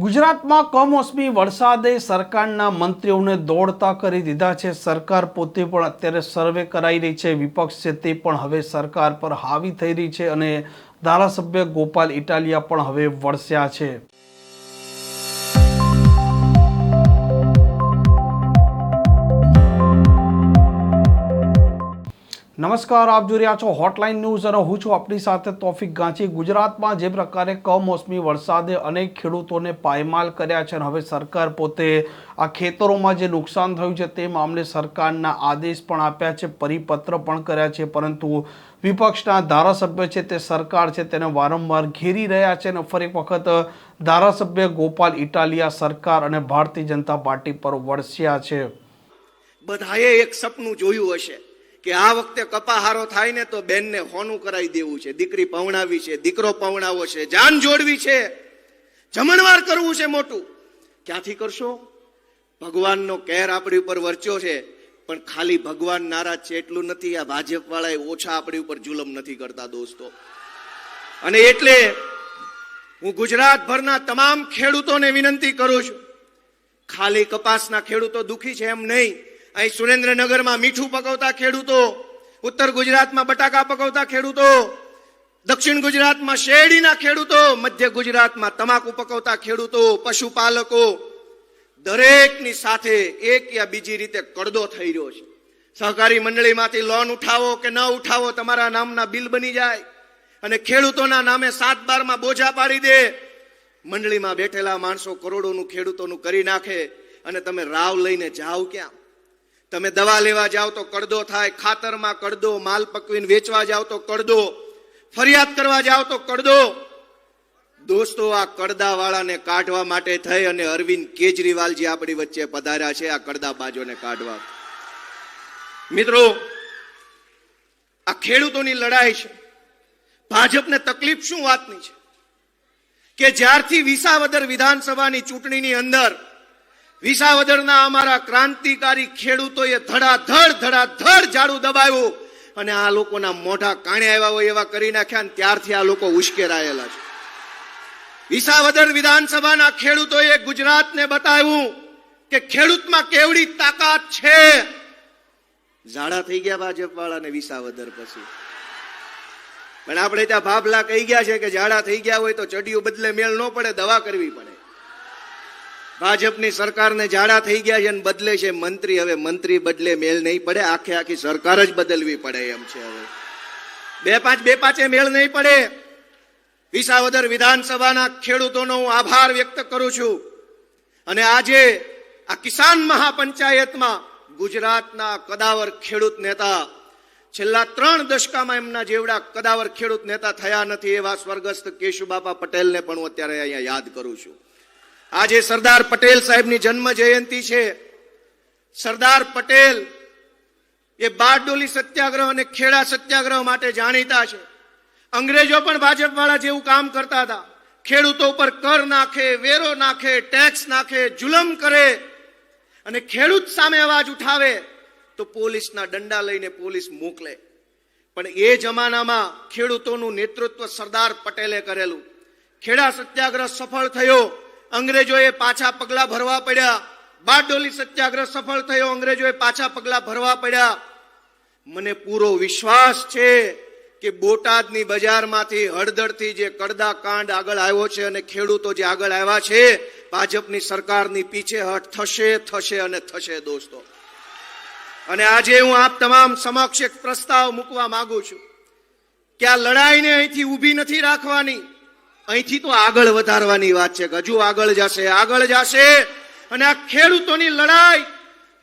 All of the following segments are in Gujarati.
ગુજરાતમાં કમોસમી વરસાદે સરકારના મંત્રીઓને દોડતા કરી દીધા છે. સરકાર પોતે પણ અત્યારે સર્વે કરાઈ રહી છે. વિપક્ષ છે તે પણ હવે સરકાર પર હાવી થઈ રહી છે અને ધારાસભ્ય ગોપાલ ઇટાલિયા પણ હવે વરસ્યા છે. નમસ્કાર, આપ જોઈ રહ્યા છો હોટલાઇન ન્યૂઝ અને હું છું આપણી સાથે તોફિક ગાંચી ગુજરાતમાં જે પ્રકારે કમોસમી વરસાદે અનેક ખેડૂતોને પાયમાલ કર્યા છે અને હવે સરકાર પોતે આ ખેતરોમાં જે નુકસાન થયું છે તે મામલે સરકારના આદેશ પણ આપ્યા છે, પરિપત્ર પણ કર્યા છે, પરંતુ વિપક્ષના ધારાસભ્ય છે તે સરકાર છે તેને વારંવાર ઘેરી રહ્યા છે અને ફરી વખત ધારાસભ્ય ગોપાલ ઇટાલિયા સરકાર અને ભારતીય જનતા પાર્ટી પર વરસ્યા છે. બધાએ એક સપનું જોયું હશે. કે આ વખતે કપાહારો થાય ને તો બેનને હોનું કરાવી દેવું છે. દીકરી પવણાવી છે, દીકરો પવણાવો છે, જાન જોડવી છે. જમણવાર કરવું છે મોટું. ક્યાંથી કરશો? ભગવાનનો કેર આપણી ઉપર વર્ચ્યો છે, પણ ખાલી ભગવાન નારાજ છે એટલું નથી. આ ભાજપ વાળાએ ઓછા આપણી ઉપર જુલમ નથી કરતા, દોસ્તો. અને એટલે હું ગુજરાતભરના તમામ ખેડૂતોને વિનંતી કરું છું. ખાલી કપાસના ખેડૂતો દુખી છે એમ નહીં અહીં સુરેન્દ્રનગરમાં મીઠું પકવતા ખેડૂતો, ઉત્તર ગુજરાતમાં બટાકા પકવતા ખેડૂતો, દક્ષિણ ગુજરાતમાં શેરડીના ખેડૂતો, મધ્ય ગુજરાતમાં તમાકુ પકવતા ખેડૂતો, પશુપાલકો, દરેકની સાથે એક યા બીજી રીતે કડદો થઈ રહ્યો છે. સહકારી મંડળીમાંથી લોન ઉઠાવો કે ન ઉઠાવો તમારા નામના બિલ બની જાય અને ખેડૂતોના નામે સાત બારમાં બોજા પાડી દે. મંડળીમાં બેઠેલા માણસો કરોડોનું ખેડૂતોનું કરી નાખે અને તમે રાવ લઈને જાઓ ક્યાં? તમે દવા લેવા જાઓ તો કડદો થાય, ખાતરમાં કડદો, માલ પકવીને વેચવા જાઓ તો કડદો, ફરિયાદ કરવા જાઓ તો કડદો. દોસ્તો, આ કડદા વાળાને કાઢવા માટે થઈ અને અરવિંદ કેજરીવાલજી આપણી વચ્ચે પધાર્યા છે, આ કડદા બાજોને કાઢવા. મિત્રો, આ ખેડૂતોની લડાઈ છે. ભાજપને તકલીફ શું વાતની છે? કે જ્યારથી વિસાવદર વિધાનસભાની ચૂંટણીની અંદર વિસાવદરના અમારા ક્રાંતિકારી ખેડૂતોએ ધડાધડ ધડાધડ ઝાડુ દબાવ્યું અને આ લોકોના મોઢા કાણે આવ્યા હોય એવા કરી નાખ્યા અને ત્યારથી આ લોકો ઉશ્કેરાયેલા છે. વિસાવદર વિધાનસભાના ખેડૂતોએ ગુજરાતને બતાવ્યું કે ખેડૂતમાં કેવડી તાકાત છે. ઝાડા થઈ ગયા ભાજપ વાળાને વિસાવદર પછી. પણ આપણે ત્યાં ભાભલા કહી ગયા છે કે ઝાડા થઈ ગયા હોય તો ચડિયું બદલે મેળ ન પડે, દવા કરવી પડે. ભાજપની સરકારને જાડા થઈ ગયા છે અને બદલે છે મંત્રી. હવે મંત્રી બદલે મેળ નહીં પડે. આખે આખી સરકાર જ બદલવી પડે એમ છે હવે. બે પાંચ, બે પાંચે મેળ નહીં પડે. વિસાવદર વિધાનસભાના ખેડૂતોનો હું આભાર વ્યક્ત કરું છું. અને આજે આ કિસાન મહાપંચાયતમાં ગુજરાતના કદાવર ખેડૂત નેતા, છેલ્લા ત્રણ દશકામાં એમના જેવડા કદાવર ખેડૂત નેતા થયા નથી એવા સ્વર્ગસ્થ કેશુબાપા પટેલને પણ હું અત્યારે અહીંયા યાદ કરું છું. આજે સરદાર પટેલ સાહેબની જન્મ જયંતિ છે. સરદાર પટેલ એ બારડોલી સત્યાગ્રહ અને ખેડા સત્યાગ્રહ માટે જાણીતા છે. અંગ્રેજો પણ ભાજપ વાળા જેવું કામ કરતા હતા. ખેડૂતો પર કર નાખે, વેરો નાખે, ટેક્સ નાખે, જુલમ કરે અને ખેડૂત સામે અવાજ ઉઠાવે તો પોલીસના દંડા લઈને પોલીસ મોકલે. પણ એ જમાનામાં ખેડૂતોનું નેતૃત્વ સરદાર પટેલે કરેલું. ખેડા સત્યાગ્રહ સફળ થયો. અંગ્રેજોએ પાછા પગલા ભરવા પડ્યા. બારડોલી સત્યાગ્રહ સફળ થયો, અંગ્રેજોએ પાછા પગલા ભરવા પડ્યા. મને પૂરો વિશ્વાસ છે કે બોટાદની બજારમાંથી હળદરથી જે કડદા કાંડ આગળ આવ્યો છે અને ખેડૂતો જે આગળ આવ્યા છે, ભાજપની સરકારની પીછેહટ થશે થશે અને થશે દોસ્તો. અને આજે હું આપ તમામ સમક્ષ એક પ્રસ્તાવ મૂકવા માંગુ છું. કે આ લડાઈને અહીંથી ઊભી નથી રાખવાની. અહીંથી તો આગળ વધારવાની વાત છે. હજુ આગળ જશે આગળ જશે. અને આ ખેડૂતોની લડાઈ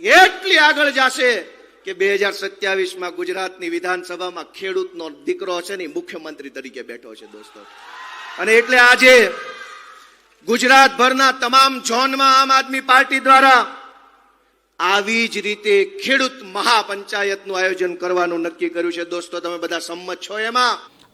એટલી આગળ જશે કે બે હજાર સત્યાવીસમાં ગુજરાતની વિધાનસભામાં ખેડૂતનો દીકરો છે ને મુખ્યમંત્રી તરીકે બેઠો છે દોસ્તો. અને એટલે આજે ગુજરાતભરના તમામ ઝોનમાં આમ આદમી પાર્ટી દ્વારા આવી જ રીતે ખેડૂત મહાપંચાયતનું આયોજન કરવાનું નક્કી કર્યું છે. દોસ્તો, તમે બધા સંમત છો એમાં?